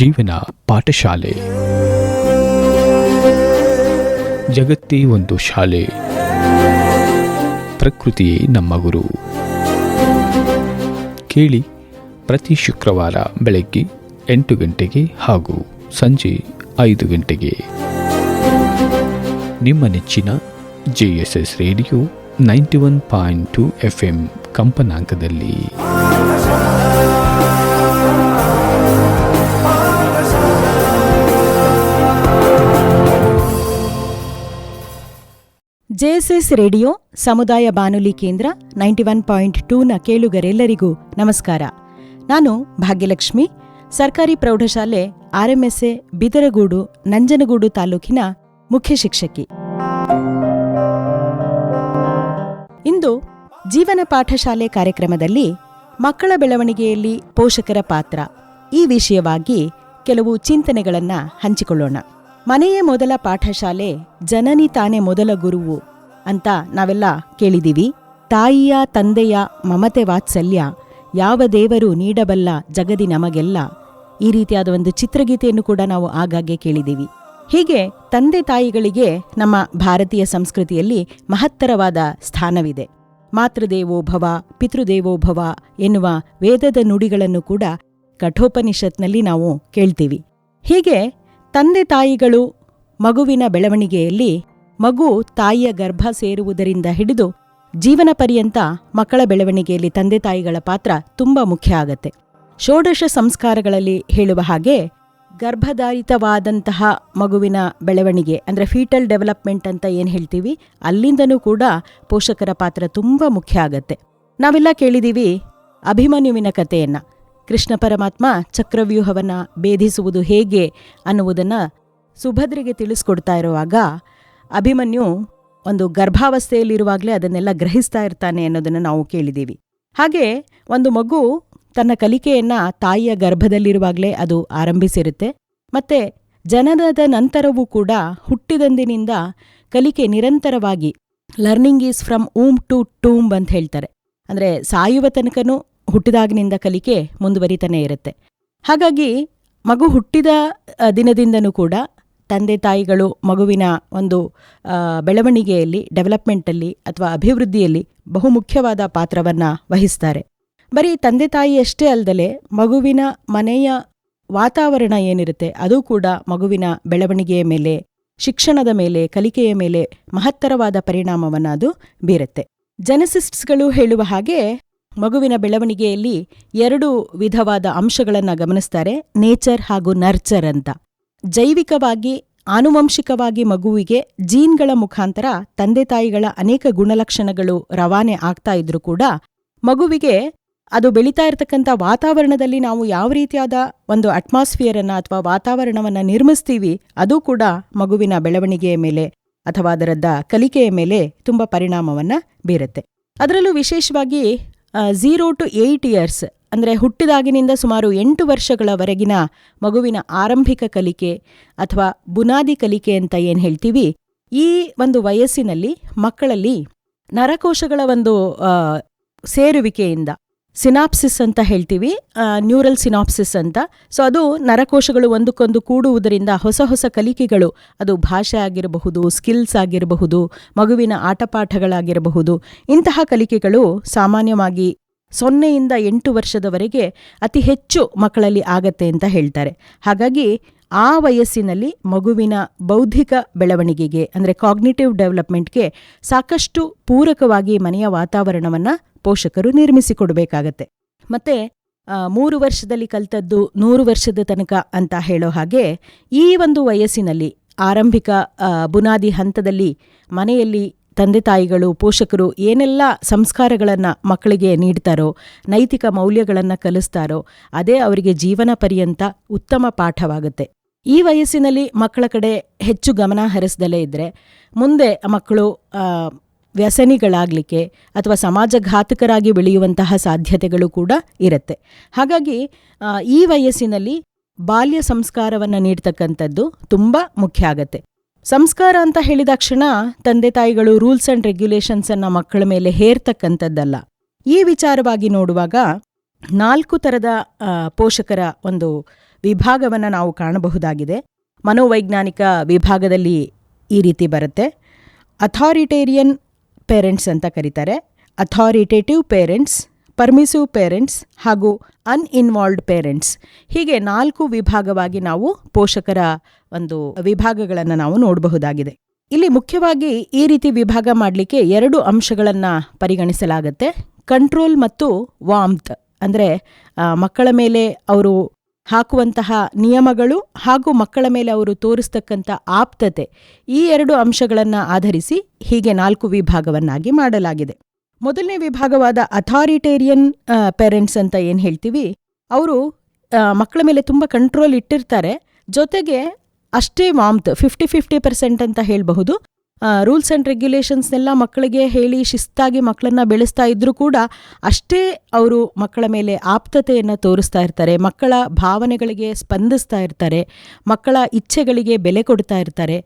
ಜೀವನ ಪಾಠಶಾಲೆ. ಜಗತ್ತೇ ಒಂದು ಶಾಲೆ. ಪ್ರಕೃತಿಯೇ ನಮ್ಮ ಗುರು. ಕೇಳಿ ಪ್ರತಿ ಶುಕ್ರವಾರ ಬೆಳಗ್ಗೆ ಎಂಟು ಗಂಟೆಗೆ ಹಾಗೂ ಸಂಜೆ ಐದು ಗಂಟೆಗೆ. ನಿಮ್ಮ ನೆಚ್ಚಿನ J S S radio ninety one point two F M ಕಂಪನಾಂಕದಲ್ಲಿ. ಜೆಎಸ್ಎಸ್ ರೇಡಿಯೋ ಸಮುದಾಯ ಬಾನುಲಿ ಕೇಂದ್ರ ನೈಂಟಿ ಒನ್ ಪಾಯಿಂಟ್ ಟೂನ ಕೇಳುಗರೆಲ್ಲರಿಗೂ ನಮಸ್ಕಾರ. ನಾನು ಭಾಗ್ಯಲಕ್ಷ್ಮಿ. ಸರ್ಕಾರಿ ಪ್ರೌಢಶಾಲೆ ಆರ್ಎಂಎಸ್ಎ ಬಿದರಗೂಡು, ನಂಜನಗೂಡು ತಾಲೂಕಿನ ಮುಖ್ಯ ಶಿಕ್ಷಕಿ. ಇಂದು ಜೀವನ ಪಾಠಶಾಲೆ ಕಾರ್ಯಕ್ರಮದಲ್ಲಿ ಮಕ್ಕಳ ಬೆಳವಣಿಗೆಯಲ್ಲಿ ಪೋಷಕರ ಪಾತ್ರ. ಈ ವಿಷಯವಾಗಿ ಕೆಲವು ಚಿಂತನೆಗಳನ್ನು ಹಂಚಿಕೊಳ್ಳೋಣ. ಮನೆಯೇ ಮೊದಲ ಪಾಠಶಾಲೆ ಜನನಿ ತಾನೇ ಮೊದಲ ಗುರುವು ಅಂತ ನಾವೆಲ್ಲ ಕೇಳಿದೀವಿ. ತಾಯಿಯ, ತಂದೆಯ ಮಮತೆ ವಾತ್ಸಲ್ಯ ಯಾವ ದೇವರು ನೀಡಬಲ್ಲ ಜಗದಿ ನಮಗೆಲ್ಲ ಈ ರೀತಿಯಾದ ಒಂದು ಚಿತ್ರಗೀತೆಯನ್ನು ಕೂಡ ನಾವು ಆಗಾಗ್ಗೆ ಕೇಳಿದೀವಿ. ಹೀಗೆ ತಂದೆ ತಾಯಿಗಳಿಗೆ ನಮ್ಮ ಭಾರತೀಯ ಸಂಸ್ಕೃತಿಯಲ್ಲಿ ಮಹತ್ತರವಾದ ಸ್ಥಾನವಿದೆ. ಮಾತೃದೇವೋಭವ ಪಿತೃದೇವೋಭವ ಪಿತೃದೇವೋ ಭವ ಎನ್ನುವ ವೇದದ ನುಡಿಗಳನ್ನು ಕೂಡ ಕಠೋಪನಿಷತ್ನಲ್ಲಿ ನಾವು ಕೇಳ್ತೀವಿ. ಹೀಗೆ ತಂದೆ ತಾಯಿಗಳು ಮಗುವಿನ ಬೆಳವಣಿಗೆಯಲ್ಲಿ ಮಗು ತಾಯಿಯ ಗರ್ಭ ಸೇರುವುದರಿಂದ ಹಿಡಿದು ಜೀವನ ಪರ್ಯಂತ ಮಕ್ಕಳ ಬೆಳವಣಿಗೆಯಲ್ಲಿ ತಂದೆ ತಾಯಿಗಳ ಪಾತ್ರ ತುಂಬಾ ಮುಖ್ಯ ಆಗತ್ತೆ. ಷೋಡಶ ಸಂಸ್ಕಾರಗಳಲ್ಲಿ ಹೇಳುವ ಹಾಗೆ ಗರ್ಭಧಾರಿತವಾದಂತಹ ಮಗುವಿನ ಬೆಳವಣಿಗೆ, ಅಂದರೆ ಫೀಟಲ್ ಡೆವಲಪ್ಮೆಂಟ್ ಅಂತ ಏನು ಹೇಳ್ತೀವಿ, ಅಲ್ಲಿಂದನೂ ಕೂಡ ಪೋಷಕರ ಪಾತ್ರ ತುಂಬ ಮುಖ್ಯ ಆಗತ್ತೆ. ನಾವೆಲ್ಲ ಕೇಳಿದೀವಿ ಅಭಿಮನ್ಯುವಿನ ಕಥೆಯನ್ನ. ಕೃಷ್ಣ ಪರಮಾತ್ಮ ಚಕ್ರವ್ಯೂಹವನ್ನು ಭೇದಿಸುವುದು ಹೇಗೆ ಅನ್ನುವುದನ್ನು ಸುಭದ್ರಿಗೆ ತಿಳಿಸ್ಕೊಡ್ತಾ ಇರುವಾಗ ಅಭಿಮನ್ಯು ಒಂದು ಗರ್ಭಾವಸ್ಥೆಯಲ್ಲಿರುವಾಗಲೇ ಅದನ್ನೆಲ್ಲ ಗ್ರಹಿಸ್ತಾ ಇರ್ತಾನೆ ಅನ್ನೋದನ್ನು ನಾವು ಕೇಳಿದ್ದೀವಿ. ಹಾಗೆ ಒಂದು ಮಗು ತನ್ನ ಕಲಿಕೆಯನ್ನು ತಾಯಿಯ ಗರ್ಭದಲ್ಲಿರುವಾಗಲೇ ಅದು ಆರಂಭಿಸಿರುತ್ತೆ. ಮತ್ತು ಜನನದ ನಂತರವೂ ಕೂಡ ಹುಟ್ಟಿದಂದಿನಿಂದ ಕಲಿಕೆ ನಿರಂತರವಾಗಿ learning is from womb to tomb ಅಂತ ಹೇಳ್ತಾರೆ. ಅಂದರೆ ಸಾಯುವ ತನಕನೂ ಹುಟ್ಟಿದಾಗಿನಿಂದ ಕಲಿಕೆ ಮುಂದುವರಿತಾನೆ ಇರುತ್ತೆ. ಹಾಗಾಗಿ ಮಗು ಹುಟ್ಟಿದ ದಿನದಿಂದನೂ ಕೂಡ ತಂದೆ ತಾಯಿಗಳು ಮಗುವಿನ ಒಂದು ಬೆಳವಣಿಗೆಯಲ್ಲಿ, ಡೆವಲಪ್ಮೆಂಟಲ್ಲಿ ಅಥವಾ ಅಭಿವೃದ್ಧಿಯಲ್ಲಿ ಬಹುಮುಖ್ಯವಾದ ಪಾತ್ರವನ್ನು ವಹಿಸ್ತಾರೆ. ಬರೀ ತಂದೆ ತಾಯಿಯಷ್ಟೇ ಅಲ್ಲದೆ ಮಗುವಿನ ಮನೆಯ ವಾತಾವರಣ ಏನಿರುತ್ತೆ ಅದು ಕೂಡ ಮಗುವಿನ ಬೆಳವಣಿಗೆಯ ಮೇಲೆ, ಶಿಕ್ಷಣದ ಮೇಲೆ, ಕಲಿಕೆಯ ಮೇಲೆ ಮಹತ್ತರವಾದ ಪರಿಣಾಮವನ್ನು ಅದು ಬೀರುತ್ತೆ. ಜನಸಿಸ್ಟ್ಸ್ಗಳು ಹೇಳುವ ಹಾಗೆ ಮಗುವಿನ ಬೆಳವಣಿಗೆಯಲ್ಲಿ ಎರಡು ವಿಧವಾದ ಅಂಶಗಳನ್ನು ಗಮನಿಸ್ತಾರೆ, ನೇಚರ್ ಹಾಗೂ ನರ್ಚರ್ ಅಂತ. ಜೈವಿಕವಾಗಿ, ಆನುವಂಶಿಕವಾಗಿ ಮಗುವಿಗೆ ಜೀನ್ಗಳ ಮುಖಾಂತರ ತಂದೆ ತಾಯಿಗಳ ಅನೇಕ ಗುಣಲಕ್ಷಣಗಳು ರವಾನೆ ಆಗ್ತಾ ಇದ್ರೂ ಕೂಡ ಮಗುವಿಗೆ ಅದು ಬೆಳೀತಾ ಇರತಕ್ಕಂಥ ವಾತಾವರಣದಲ್ಲಿ ನಾವು ಯಾವ ರೀತಿಯಾದ ಒಂದು ಅಟ್ಮಾಸ್ಫಿಯರನ್ನು ಅಥವಾ ವಾತಾವರಣವನ್ನು ನಿರ್ಮಿಸ್ತೀವಿ, ಅದು ಕೂಡ ಮಗುವಿನ ಬೆಳವಣಿಗೆಯ ಮೇಲೆ ಅಥವಾ ಅದರದ್ದ ಕಲಿಕೆಯ ಮೇಲೆ ತುಂಬ ಪರಿಣಾಮವನ್ನ ಬೀರುತ್ತೆ. ಅದರಲ್ಲೂ ವಿಶೇಷವಾಗಿ ಝೀರೋ ಟು ಏಯ್ಟ್ ಇಯರ್ಸ್ ಅಂದರೆ ಹುಟ್ಟಿದಾಗಿನಿಂದ ಸುಮಾರು ಎಂಟು ವರ್ಷಗಳವರೆಗಿನ ಮಗುವಿನ ಆರಂಭಿಕ ಕಲಿಕೆ ಅಥವಾ ಬುನಾದಿ ಕಲಿಕೆ ಅಂತ ಏನು ಹೇಳ್ತೀವಿ? ಈ ಒಂದು ವಯಸ್ಸಿನಲ್ಲಿ ಮಕ್ಕಳಲ್ಲಿ ನರಕೋಶಗಳ ಒಂದು ಸೇರುವಿಕೆಯಿಂದ ಸಿನಾಪ್ಸಿಸ್ ಅಂತ ಹೇಳ್ತೀವಿ ನ್ಯೂರಲ್ ಸಿನಾಪ್ಸಿಸ್ ಅಂತ. ಸೊ ಅದು ನರಕೋಶಗಳು ಒಂದಕ್ಕೊಂದು ಕೂಡುವುದರಿಂದ ಹೊಸ ಹೊಸ ಕಲಿಕೆಗಳು, ಅದು ಭಾಷೆ ಆಗಿರಬಹುದು ಸ್ಕಿಲ್ಸ್ ಆಗಿರಬಹುದು, ಮಗುವಿನ ಆಟಪಾಠಗಳಾಗಿರಬಹುದು, ಇಂತಹ ಕಲಿಕೆಗಳು ಸಾಮಾನ್ಯವಾಗಿ ಸೊನ್ನೆಯಿಂದ ಎಂಟು ವರ್ಷದವರೆಗೆ ಅತಿ ಹೆಚ್ಚು ಮಕ್ಕಳಲ್ಲಿ ಆಗತ್ತೆ ಅಂತ ಹೇಳ್ತಾರೆ. ಹಾಗಾಗಿ ಆ ವಯಸ್ಸಿನಲ್ಲಿ ಮಗುವಿನ ಬೌದ್ಧಿಕ ಬೆಳವಣಿಗೆಗೆ, ಅಂದರೆ ಕಾಗ್ನಿಟಿವ್ ಡೆವಲಪ್ಮೆಂಟ್ಗೆ ಸಾಕಷ್ಟು ಪೂರಕವಾಗಿ ಮನೆಯ ವಾತಾವರಣವನ್ನು ಪೋಷಕರು ನಿರ್ಮಿಸಿಕೊಡಬೇಕಾಗತ್ತೆ. ಮತ್ತೆ ಮೂರು ವರ್ಷದಲ್ಲಿ ಕಲ್ತದ್ದು ನೂರು ವರ್ಷದ ತನಕ ಅಂತ ಹೇಳೋ ಹಾಗೆ, ಈ ಒಂದು ವಯಸ್ಸಿನಲ್ಲಿ ಆರಂಭಿಕ ಬುನಾದಿ ಹಂತದಲ್ಲಿ ಮನೆಯಲ್ಲಿ ತಂದೆ ತಾಯಿಗಳು, ಪೋಷಕರು ಏನೆಲ್ಲ ಸಂಸ್ಕಾರಗಳನ್ನು ಮಕ್ಕಳಿಗೆ ನೀಡ್ತಾರೋ, ನೈತಿಕ ಮೌಲ್ಯಗಳನ್ನು ಕಲಿಸ್ತಾರೋ, ಅದೇ ಅವರಿಗೆ ಜೀವನ ಪರ್ಯಂತ ಉತ್ತಮ ಪಾಠವಾಗುತ್ತೆ. ಈ ವಯಸ್ಸಿನಲ್ಲಿ ಮಕ್ಕಳ ಕಡೆ ಹೆಚ್ಚು ಗಮನ ಹರಿಸ್ದಲೇ ಇದ್ದರೆ ಮುಂದೆ ಮಕ್ಕಳು ವ್ಯಸನಿಗಳಾಗಲಿಕ್ಕೆ ಅಥವಾ ಸಮಾಜಘಾತಕರಾಗಿ ಬೆಳೆಯುವಂತಹ ಸಾಧ್ಯತೆಗಳು ಕೂಡ ಇರುತ್ತೆ. ಹಾಗಾಗಿ ಈ ವಯಸ್ಸಿನಲ್ಲಿ ಬಾಲ್ಯ ಸಂಸ್ಕಾರವನ್ನು ನೀಡ್ತಕ್ಕಂಥದ್ದು ತುಂಬ ಮುಖ್ಯ ಆಗತ್ತೆ. ಸಂಸ್ಕಾರ ಅಂತ ಹೇಳಿದಾಕ್ಷಣ ತಂದೆ ತಾಯಿಗಳು ರೂಲ್ಸ್ ಅಂಡ್ ರೆಗ್ಯುಲೇಷನ್ಸನ್ನು ಮಕ್ಕಳ ಮೇಲೆ ಹೇರ್ತಕ್ಕಂಥದ್ದಲ್ಲ. ಈ ವಿಚಾರವಾಗಿ ನೋಡುವಾಗ ನಾಲ್ಕು ಥರದ ಪೋಷಕರ ಒಂದು ವಿಭಾಗವನ್ನು ನಾವು ಕಾಣಬಹುದಾಗಿದೆ. ಮನೋವೈಜ್ಞಾನಿಕ ವಿಭಾಗದಲ್ಲಿ ಈ ರೀತಿ ಬರುತ್ತೆ. ಅಥಾರಿಟೇರಿಯನ್ ಪೇರೆಂಟ್ಸ್ ಅಂತ ಕರೀತಾರೆ. ಅಥಾರಿಟೇಟಿವ್ ಪೇರೆಂಟ್ಸ್ ಪರ್ಮಿಸಿವ್ ಪೇರೆಂಟ್ಸ್ ಹಾಗೂ ಅನ್ಇನ್ವಾಲ್ವ್ಡ್ ಪೇರೆಂಟ್ಸ್ ಹೀಗೆ ನಾಲ್ಕು ವಿಭಾಗವಾಗಿ ನಾವು ಪೋಷಕರ ಒಂದು ವಿಭಾಗಗಳನ್ನು ನಾವು ನೋಡಬಹುದಾಗಿದೆ. ಇಲ್ಲಿ ಮುಖ್ಯವಾಗಿ ಈ ರೀತಿ ವಿಭಾಗ ಮಾಡಲಿಕ್ಕೆ ಎರಡು ಅಂಶಗಳನ್ನು ಪರಿಗಣಿಸಲಾಗುತ್ತೆ. ಕಂಟ್ರೋಲ್ ಮತ್ತು ವಾಮ್ತ್ ಅಂದರೆ ಮಕ್ಕಳ ಮೇಲೆ ಅವರು ಹಾಕುವಂತಹ ನಿಯಮಗಳು ಹಾಗೂ ಮಕ್ಕಳ ಮೇಲೆ ಅವರು ತೋರಿಸ್ತಕ್ಕಂಥ ಆಪ್ತತೆ ಈ ಎರಡು ಅಂಶಗಳನ್ನು ಆಧರಿಸಿ ಹೀಗೆ ನಾಲ್ಕು ವಿಭಾಗವನ್ನಾಗಿ ಮಾಡಲಾಗಿದೆ. ಮೊದಲನೇ ವಿಭಾಗವಾದ ಅಥಾರಿಟೇರಿಯನ್ ಪೇರೆಂಟ್ಸ್ ಅಂತ ಏನು ಹೇಳ್ತೀವಿ, ಅವರು ಮಕ್ಕಳ ಮೇಲೆ ತುಂಬ ಕಂಟ್ರೋಲ್ ಇಟ್ಟಿರ್ತಾರೆ. ಜೊತೆಗೆ ಅಷ್ಟೇ ವಾಮ್ತ್ ಫಿಫ್ಟಿ ಫಿಫ್ಟಿ ಪರ್ಸೆಂಟ್ ಅಂತ ಹೇಳಬಹುದು. ರೂಲ್ಸ್ ಆ್ಯಂಡ್ ರೆಗ್ಯುಲೇಷನ್ಸ್ನೆಲ್ಲ ಮಕ್ಕಳಿಗೆ ಹೇಳಿ ಶಿಸ್ತಾಗಿ ಮಕ್ಕಳನ್ನು ಬೆಳೆಸ್ತಾ ಇದ್ದರೂ ಕೂಡ ಅಷ್ಟೇ ಅವರು ಮಕ್ಕಳ ಮೇಲೆ ಆಪ್ತತೆಯನ್ನು ತೋರಿಸ್ತಾ ಇರ್ತಾರೆ. ಮಕ್ಕಳ ಭಾವನೆಗಳಿಗೆ ಸ್ಪಂದಿಸ್ತಾ ಇರ್ತಾರೆ. ಮಕ್ಕಳ ಇಚ್ಛೆಗಳಿಗೆ ಬೆಲೆ ಕೊಡ್ತಾ ಇರ್ತಾರೆ.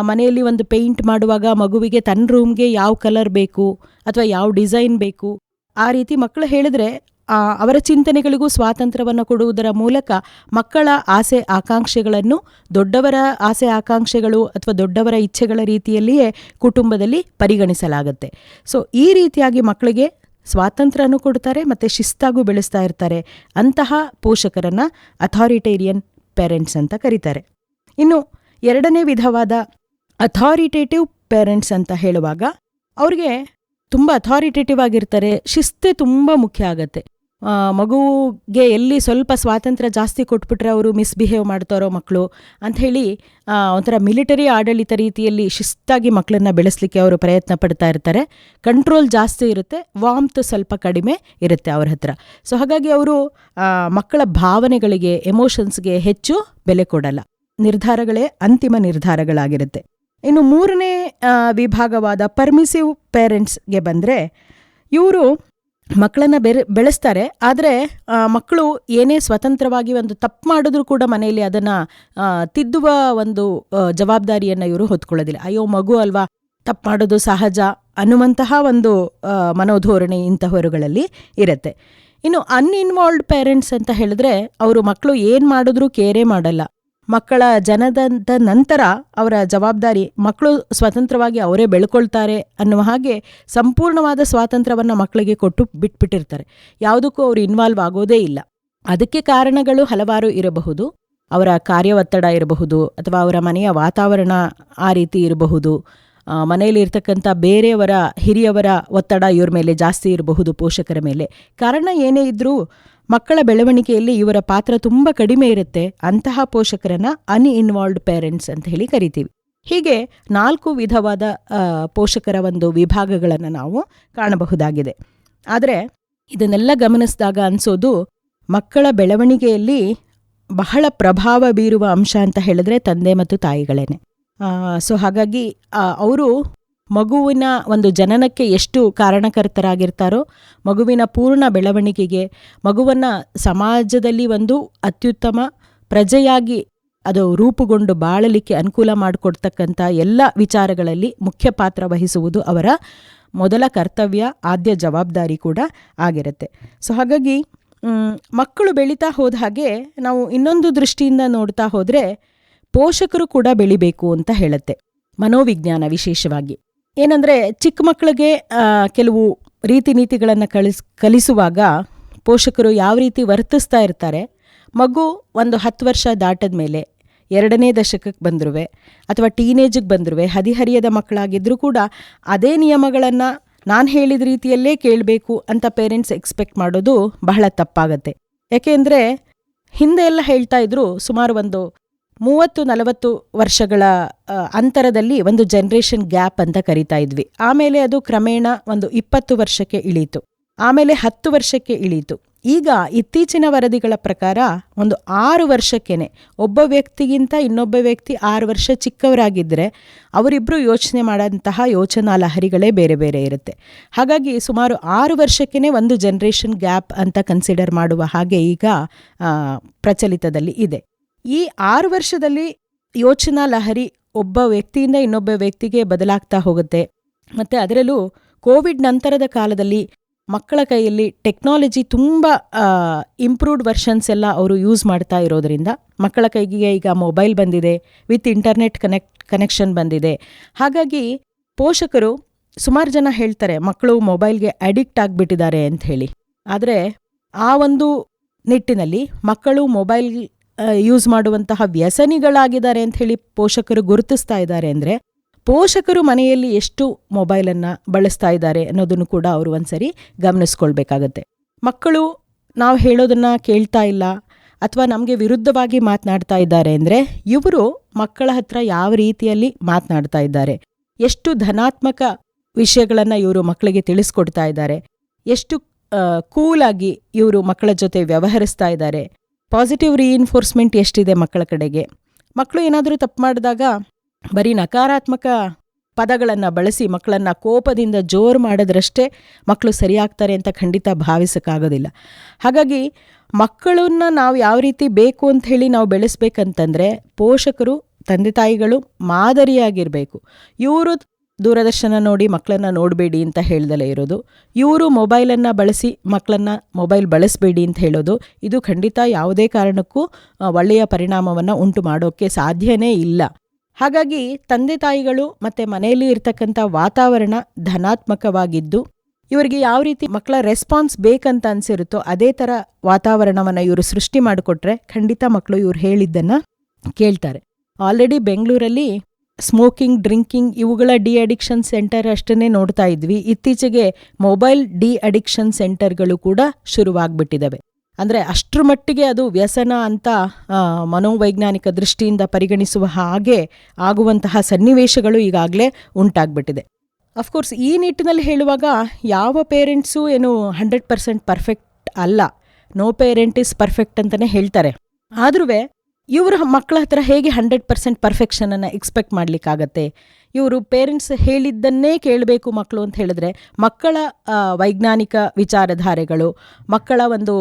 ಮನೆಯಲ್ಲಿ ಒಂದು ಪೇಂಟ್ ಮಾಡುವಾಗ ಮಗುವಿಗೆ ತನ್ನ ರೂಮ್ಗೆ ಯಾವ ಕಲರ್ ಬೇಕು ಅಥವಾ ಯಾವ ಡಿಸೈನ್ ಬೇಕು ಆ ರೀತಿ ಮಕ್ಕಳು ಹೇಳಿದ್ರೆ ಅವರ ಚಿಂತನೆಗಳಿಗೂ ಸ್ವಾತಂತ್ರ್ಯವನ್ನು ಕೊಡುವುದರ ಮೂಲಕ ಮಕ್ಕಳ ಆಸೆ ಆಕಾಂಕ್ಷೆಗಳನ್ನು, ದೊಡ್ಡವರ ಆಸೆ ಆಕಾಂಕ್ಷೆಗಳು ಅಥವಾ ದೊಡ್ಡವರ ಇಚ್ಛೆಗಳ ರೀತಿಯಲ್ಲಿಯೇ ಕುಟುಂಬದಲ್ಲಿ ಪರಿಗಣಿಸಲಾಗುತ್ತೆ. ಸೊ ಈ ರೀತಿಯಾಗಿ ಮಕ್ಕಳಿಗೆ ಸ್ವಾತಂತ್ರ್ಯನೂ ಕೊಡ್ತಾರೆ ಮತ್ತು ಶಿಸ್ತಾಗೂ ಬೆಳೆಸ್ತಾ ಇರ್ತಾರೆ ಅಂತಹ ಪೋಷಕರನ್ನು ಅಥಾರಿಟೇರಿಯನ್ ಪೇರೆಂಟ್ಸ್ ಅಂತ ಕರೀತಾರೆ. ಇನ್ನು ಎರಡನೇ ವಿಧವಾದ ಅಥಾರಿಟೇಟಿವ್ ಪೇರೆಂಟ್ಸ್ ಅಂತ ಹೇಳುವಾಗ ಅವ್ರಿಗೆ ತುಂಬ ಅಥಾರಿಟೇಟಿವ್ ಆಗಿರ್ತಾರೆ, ಶಿಸ್ತೆ ತುಂಬ ಮುಖ್ಯ ಆಗತ್ತೆ. ಮಗುಗೆ ಎಲ್ಲಿ ಸ್ವಲ್ಪ ಸ್ವಾತಂತ್ರ್ಯ ಜಾಸ್ತಿ ಕೊಟ್ಬಿಟ್ರೆ ಅವರು ಮಿಸ್ಬಿಹೇವ್ ಮಾಡ್ತಾರೋ ಮಕ್ಕಳು ಅಂಥೇಳಿ ಒಂಥರ ಮಿಲಿಟರಿ ಆಡಳಿತ ರೀತಿಯಲ್ಲಿ ಶಿಸ್ತಾಗಿ ಮಕ್ಕಳನ್ನ ಬೆಳೆಸಲಿಕ್ಕೆ ಅವರು ಪ್ರಯತ್ನ ಪಡ್ತಾ ಇರ್ತಾರೆ. ಕಂಟ್ರೋಲ್ ಜಾಸ್ತಿ ಇರುತ್ತೆ ವಾಮ್ತ್ ಸ್ವಲ್ಪ ಕಡಿಮೆ ಇರುತ್ತೆ ಅವ್ರ ಹತ್ರ. ಸೊ ಹಾಗಾಗಿ ಅವರು ಮಕ್ಕಳ ಭಾವನೆಗಳಿಗೆ ಎಮೋಷನ್ಸ್ಗೆ ಹೆಚ್ಚು ಬೆಲೆ ಕೊಡಲ್ಲ. ನಿರ್ಧಾರಗಳೇ ಅಂತಿಮ ನಿರ್ಧಾರಗಳಾಗಿರುತ್ತೆ. ಇನ್ನು ಮೂರನೇ ವಿಭಾಗವಾದ ಪರ್ಮಿಸಿವ್ ಪೇರೆಂಟ್ಸ್ಗೆ ಬಂದರೆ, ಇವರು ಮಕ್ಕಳನ್ನ ಬೆರೆ, ಬೆಳೆಸ್ತಾರೆ. ಆದರೆ ಮಕ್ಕಳು ಏನೇ ಸ್ವತಂತ್ರವಾಗಿ ಒಂದು ತಪ್ಪು ಮಾಡಿದ್ರೂ ಕೂಡ ಮನೆಯಲ್ಲಿ ಅದನ್ನು ತಿದ್ದುವ ಒಂದು ಜವಾಬ್ದಾರಿಯನ್ನು ಇವರು ಹೊತ್ಕೊಳ್ಳೋದಿಲ್ಲ. ಅಯ್ಯೋ, ಮಗು ಅಲ್ವಾ? ತಪ್ಪು ಮಾಡೋದು ಸಹಜ ಅನ್ನುವಂತಹ ಒಂದು ಮನೋಧೋರಣೆ ಇಂತಹವರುಗಳಲ್ಲಿ ಇರುತ್ತೆ. ಇನ್ನು ಅನ್ಇನ್ವಾಲ್ವ್ಡ್ ಪೇರೆಂಟ್ಸ್ ಅಂತ ಹೇಳಿದ್ರೆ, ಅವರು ಮಕ್ಕಳು ಏನು ಮಾಡಿದ್ರೂ ಕೇರೇ ಮಾಡಲ್ಲ. ಮಕ್ಕಳ ಜನದಂತ ನಂತರ ಅವರ ಜವಾಬ್ದಾರಿ ಮಕ್ಕಳು ಸ್ವತಂತ್ರವಾಗಿ ಅವರೇ ಬೆಳ್ಕೊಳ್ತಾರೆ ಅನ್ನುವ ಹಾಗೆ ಸಂಪೂರ್ಣವಾದ ಸ್ವಾತಂತ್ರ್ಯವನ್ನು ಮಕ್ಕಳಿಗೆ ಕೊಟ್ಟು ಬಿಟ್ಬಿಟ್ಟಿರ್ತಾರೆ. ಯಾವುದಕ್ಕೂ ಅವರು ಇನ್ವಾಲ್ವ್ ಆಗೋದೇ ಇಲ್ಲ. ಅದಕ್ಕೆ ಕಾರಣಗಳು ಹಲವಾರು ಇರಬಹುದು. ಅವರ ಕಾರ್ಯ ಒತ್ತಡ ಇರಬಹುದು ಅಥವಾ ಅವರ ಮನೆಯ ವಾತಾವರಣ ಆ ರೀತಿ ಇರಬಹುದು. ಮನೆಯಲ್ಲಿ ಇರ್ತಕ್ಕಂಥ ಬೇರೆಯವರ, ಹಿರಿಯವರ ಒತ್ತಡ ಇವ್ರ ಮೇಲೆ ಜಾಸ್ತಿ ಇರಬಹುದು ಪೋಷಕರ ಮೇಲೆ. ಕಾರಣ ಏನೇ ಇದ್ದರೂ ಮಕ್ಕಳ ಬೆಳವಣಿಗೆಯಲ್ಲಿ ಇವರ ಪಾತ್ರ ತುಂಬ ಕಡಿಮೆ ಇರುತ್ತೆ. ಅಂತಹ ಪೋಷಕರನ್ನ ಅನ್ಇನ್ವಾಲ್ವ್ಡ್ ಪೇರೆಂಟ್ಸ್ ಅಂತ ಹೇಳಿ ಕರಿತೀವಿ. ಹೀಗೆ ನಾಲ್ಕು ವಿಧವಾದ ಪೋಷಕರ ಒಂದು ವಿಭಾಗಗಳನ್ನು ನಾವು ಕಾಣಬಹುದಾಗಿದೆ. ಆದರೆ ಇದನ್ನೆಲ್ಲ ಗಮನಿಸಿದಾಗ ಅನಿಸೋದು ಮಕ್ಕಳ ಬೆಳವಣಿಗೆಯಲ್ಲಿ ಬಹಳ ಪ್ರಭಾವ ಬೀರುವ ಅಂಶ ಅಂತ ಹೇಳಿದ್ರೆ ತಂದೆ ಮತ್ತು ತಾಯಿಗಳೇನೆ. ಸೊ ಹಾಗಾಗಿ ಅವರು ಮಗುವಿನ ಒಂದು ಜನನಕ್ಕೆ ಎಷ್ಟು ಕಾರಣಕರ್ತರಾಗಿರ್ತಾರೋ, ಮಗುವಿನ ಪೂರ್ಣ ಬೆಳವಣಿಗೆಗೆ, ಮಗುವನ್ನು ಸಮಾಜದಲ್ಲಿ ಒಂದು ಅತ್ಯುತ್ತಮ ಪ್ರಜೆಯಾಗಿ ಅದು ರೂಪುಗೊಂಡು ಬಾಳಲಿಕ್ಕೆ ಅನುಕೂಲ ಮಾಡಿಕೊಡ್ತಕ್ಕಂಥ ಎಲ್ಲ ವಿಚಾರಗಳಲ್ಲಿ ಮುಖ್ಯ ಪಾತ್ರ ವಹಿಸುವುದು ಅವರ ಮೊದಲ ಕರ್ತವ್ಯ, ಆದ್ಯ ಜವಾಬ್ದಾರಿ ಕೂಡ ಆಗಿರುತ್ತೆ. ಸೊ ಹಾಗಾಗಿ ಮಕ್ಕಳು ಬೆಳೀತಾ ಹೋದ ಹಾಗೆ ನಾವು ಇನ್ನೊಂದು ದೃಷ್ಟಿಯಿಂದ ನೋಡ್ತಾ ಹೋದರೆ ಪೋಷಕರು ಕೂಡ ಬೆಳಿಬೇಕು ಅಂತ ಹೇಳುತ್ತೆ ಮನೋವಿಜ್ಞಾನ ವಿಶೇಷವಾಗಿ. ಏನಂದರೆ ಚಿಕ್ಕ ಮಕ್ಕಳಿಗೆ ಕೆಲವು ರೀತಿ ನೀತಿಗಳನ್ನು ಕಳಿಸ್, ಕಲಿಸುವಾಗ ಪೋಷಕರು ಯಾವ ರೀತಿ ವರ್ತಿಸ್ತಾ ಇರ್ತಾರೆ, ಮಗು ಒಂದು ಹತ್ತು ವರ್ಷ ದಾಟದ ಮೇಲೆ ಎರಡನೇ ದಶಕಕ್ಕೆ ಬಂದರುವೆ ಅಥವಾ ಟೀನೇಜಿಗೆ ಬಂದರುವೆ, ಹದಿಹರಿಯದ ಮಕ್ಕಳಾಗಿದ್ದರೂ ಕೂಡ ಅದೇ ನಿಯಮಗಳನ್ನು ನಾನು ಹೇಳಿದ ರೀತಿಯಲ್ಲೇ ಕೇಳಬೇಕು ಅಂತ ಪೇರೆಂಟ್ಸ್ ಎಕ್ಸ್ಪೆಕ್ಟ್ ಮಾಡೋದು ಬಹಳ ತಪ್ಪಾಗತ್ತೆ. ಯಾಕೆಂದರೆ ಹಿಂದೆ ಎಲ್ಲ ಹೇಳ್ತಾ ಇದ್ರು ಸುಮಾರು ಒಂದು ಮೂವತ್ತು ನಲವತ್ತು ವರ್ಷಗಳ ಅಂತರದಲ್ಲಿ ಒಂದು ಜನ್ರೇಷನ್ ಗ್ಯಾಪ್ ಅಂತ ಕರಿತಾ ಇದ್ವಿ. ಆಮೇಲೆ ಅದು ಕ್ರಮೇಣ ಒಂದು ಇಪ್ಪತ್ತು ವರ್ಷಕ್ಕೆ ಇಳೀತು ಆಮೇಲೆ ಹತ್ತು ವರ್ಷಕ್ಕೆ ಇಳೀತು ಈಗ ಇತ್ತೀಚಿನ ವರದಿಗಳ ಪ್ರಕಾರ ಒಂದು ಆರು ವರ್ಷಕ್ಕೇನೆ ಒಬ್ಬ ವ್ಯಕ್ತಿಗಿಂತ ಇನ್ನೊಬ್ಬ ವ್ಯಕ್ತಿ ಆರು ವರ್ಷ ಚಿಕ್ಕವರಾಗಿದ್ದರೆ ಅವರಿಬ್ಬರು ಯೋಚನೆ ಮಾಡೋಂತಹ ಯೋಚನಾ ಲಹರಿಗಳೇ ಬೇರೆ ಬೇರೆ ಇರುತ್ತೆ. ಹಾಗಾಗಿ ಸುಮಾರು ಆರು ವರ್ಷಕ್ಕೇ ಒಂದು ಜನ್ರೇಷನ್ ಗ್ಯಾಪ್ ಅಂತ ಕನ್ಸಿಡರ್ ಮಾಡುವ ಹಾಗೆ ಈಗ ಪ್ರಚಲಿತದಲ್ಲಿ ಇದೆ. ಈ ಆರು ವರ್ಷದಲ್ಲಿ ಯೋಚನಾ ಲಹರಿ ಒಬ್ಬ ವ್ಯಕ್ತಿಯಿಂದ ಇನ್ನೊಬ್ಬ ವ್ಯಕ್ತಿಗೆ ಬದಲಾಗ್ತಾ ಹೋಗುತ್ತೆ. ಮತ್ತು ಅದರಲ್ಲೂ ಕೋವಿಡ್ ನಂತರದ ಕಾಲದಲ್ಲಿ ಮಕ್ಕಳ ಕೈಯಲ್ಲಿ ಟೆಕ್ನಾಲಜಿ ತುಂಬ ಇಂಪ್ರೂವ್ಡ್ ವರ್ಷನ್ಸ್ ಎಲ್ಲ ಅವರು ಯೂಸ್ ಮಾಡ್ತಾ ಇರೋದರಿಂದ ಮಕ್ಕಳ ಕೈಗೆ ಈಗ ಮೊಬೈಲ್ ಬಂದಿದೆ ವಿತ್ ಇಂಟರ್ನೆಟ್ ಕನೆಕ್ಟ್ ಕನೆಕ್ಷನ್ ಬಂದಿದೆ. ಹಾಗಾಗಿ ಪೋಷಕರು ಸುಮಾರು ಜನ ಹೇಳ್ತಾರೆ, ಮಕ್ಕಳು ಮೊಬೈಲ್ಗೆ ಅಡಿಕ್ಟ್ ಆಗಿಬಿಟ್ಟಿದ್ದಾರೆ ಅಂತ ಹೇಳಿ. ಆದರೆ ಆ ಒಂದು ನಿಟ್ಟಿನಲ್ಲಿ ಮಕ್ಕಳು ಮೊಬೈಲ್ ಯೂಸ್ ಮಾಡುವಂತಹ ವ್ಯಸನಿಗಳಾಗಿದ್ದಾರೆ ಅಂತ ಹೇಳಿ ಪೋಷಕರು ಗುರುತಿಸ್ತಾ ಇದ್ದಾರೆ ಅಂದರೆ, ಪೋಷಕರು ಮನೆಯಲ್ಲಿ ಎಷ್ಟು ಮೊಬೈಲನ್ನು ಬಳಸ್ತಾ ಇದ್ದಾರೆ ಅನ್ನೋದನ್ನು ಕೂಡ ಅವರು ಒಂದ್ಸರಿ ಗಮನಿಸ್ಕೊಳ್ಬೇಕಾಗತ್ತೆ. ಮಕ್ಕಳು ನಾವು ಹೇಳೋದನ್ನ ಕೇಳ್ತಾ ಇಲ್ಲ ಅಥವಾ ನಮಗೆ ವಿರುದ್ಧವಾಗಿ ಮಾತನಾಡ್ತಾ ಇದ್ದಾರೆ ಅಂದರೆ, ಇವರು ಮಕ್ಕಳ ಹತ್ರ ಯಾವ ರೀತಿಯಲ್ಲಿ ಮಾತನಾಡ್ತಾ ಇದ್ದಾರೆ, ಎಷ್ಟು ಧನಾತ್ಮಕ ವಿಷಯಗಳನ್ನು ಇವರು ಮಕ್ಕಳಿಗೆ ತಿಳಿಸ್ಕೊಡ್ತಾ ಇದ್ದಾರೆ, ಎಷ್ಟು ಕೂಲಾಗಿ ಇವರು ಮಕ್ಕಳ ಜೊತೆ ವ್ಯವಹರಿಸ್ತಾ ಇದ್ದಾರೆ ಪಾಸಿಟಿವ್ ರೀಇನ್ಫೋರ್ಸ್ಮೆಂಟ್ ಎಷ್ಟಿದೆ ಮಕ್ಕಳ ಕಡೆಗೆ? ಮಕ್ಕಳು ಏನಾದರೂ ತಪ್ಪು ಮಾಡಿದಾಗ ಬರೀ ನಕಾರಾತ್ಮಕ ಪದಗಳನ್ನು ಬಳಸಿ ಮಕ್ಕಳನ್ನು ಕೋಪದಿಂದ ಜೋರು ಮಾಡಿದ್ರಷ್ಟೇ ಮಕ್ಕಳು ಸರಿಯಾಗ್ತಾರೆ ಅಂತ ಖಂಡಿತ ಭಾವಿಸೋಕ್ಕಾಗೋದಿಲ್ಲ. ಹಾಗಾಗಿ ಮಕ್ಕಳನ್ನು ನಾವು ಯಾವ ರೀತಿ ಬೇಕು ಅಂತ ಹೇಳಿ ನಾವು ಬೆಳೆಸ್ಬೇಕಂತಂದರೆ ಪೋಷಕರು, ತಂದೆ ತಾಯಿಗಳು ಮಾದರಿಯಾಗಿರಬೇಕು. ಇವರು ದೂರದರ್ಶನ ನೋಡಿ ಮಕ್ಕಳನ್ನ ನೋಡಬೇಡಿ ಅಂತ ಹೇಳ್ದಲೇ ಇರೋದು. ಇವರು ಮೊಬೈಲನ್ನು ಬಳಸಿ ಮಕ್ಕಳನ್ನ ಮೊಬೈಲ್ ಬಳಸಬೇಡಿ ಅಂತ ಹೇಳೋದು. ಇದು ಖಂಡಿತ ಯಾವುದೇ ಕಾರಣಕ್ಕೂ ಒಳ್ಳೆಯ ಪರಿಣಾಮವನ್ನು ಉಂಟು ಮಾಡೋಕ್ಕೆ ಸಾಧ್ಯನೇ ಇಲ್ಲ. ಹಾಗಾಗಿ ತಂದೆ ತಾಯಿಗಳು ಮತ್ತು ಮನೆಯಲ್ಲಿ ಇರ್ತಕ್ಕಂಥ ವಾತಾವರಣ ಧನಾತ್ಮಕವಾಗಿದ್ದು, ಇವರಿಗೆ ಯಾವ ರೀತಿ ಮಕ್ಕಳ ರೆಸ್ಪಾನ್ಸ್ ಬೇಕಂತ ಅನ್ಸಿರುತ್ತೋ ಅದೇ ಥರ ವಾತಾವರಣವನ್ನು ಇವರು ಸೃಷ್ಟಿ ಮಾಡಿಕೊಟ್ರೆ ಖಂಡಿತ ಮಕ್ಕಳು ಇವ್ರು ಹೇಳಿದ್ದನ್ನು ಕೇಳ್ತಾರೆ. ಆಲ್ರೆಡಿ ಬೆಂಗಳೂರಲ್ಲಿ ಸ್ಮೋಕಿಂಗ್ ಡ್ರಿಂಕಿಂಗ್ ಇವುಗಳ ಡಿ ಅಡಿಕ್ಷನ್ ಸೆಂಟರ್ ಅಷ್ಟೇ ನೋಡ್ತಾ ಇದ್ವಿ. ಇತ್ತೀಚೆಗೆ ಮೊಬೈಲ್ ಡಿ ಅಡಿಕ್ಷನ್ ಸೆಂಟರ್ಗಳು ಕೂಡ ಶುರುವಾಗ್ಬಿಟ್ಟಿದ್ದಾವೆ ಅಂದರೆ ಅಷ್ಟರ ಮಟ್ಟಿಗೆ ಅದು ವ್ಯಸನ ಅಂತ ಮನೋವೈಜ್ಞಾನಿಕ ದೃಷ್ಟಿಯಿಂದ ಪರಿಗಣಿಸುವ ಹಾಗೆ ಆಗುವಂತಹ ಸನ್ನಿವೇಶಗಳು ಈಗಾಗಲೇ ಉಂಟಾಗ್ಬಿಟ್ಟಿದೆ. ಅಫ್ಕೋರ್ಸ್ ಈ ನಿಟ್ಟಿನಲ್ಲಿ ಹೇಳುವಾಗ ಯಾವ ಪೇರೆಂಟ್ಸು ಏನು ಹಂಡ್ರೆಡ್ ಪರ್ಸೆಂಟ್ ಪರ್ಫೆಕ್ಟ್ ಅಲ್ಲ. ನೋ ಪೇರೆಂಟ್ ಇಸ್ ಪರ್ಫೆಕ್ಟ್ ಅಂತಲೇ ಹೇಳ್ತಾರೆ. ಆದ್ರೂ ಇವರು ಮಕ್ಕಳ ಹತ್ರ ಹೇಗೆ ಹಂಡ್ರೆಡ್ ಪರ್ಸೆಂಟ್ ಪರ್ಫೆಕ್ಷನನ್ನು ಎಕ್ಸ್ಪೆಕ್ಟ್ ಮಾಡಲಿಕ್ಕಾಗತ್ತೆ? ಇವರು ಪೇರೆಂಟ್ಸ್ ಹೇಳಿದ್ದನ್ನೇ ಕೇಳಬೇಕು ಮಕ್ಕಳು ಅಂತ ಹೇಳಿದ್ರೆ, ಮಕ್ಕಳ ವೈಜ್ಞಾನಿಕ ವಿಚಾರಧಾರೆಗಳು, ಮಕ್ಕಳ ಒಂದು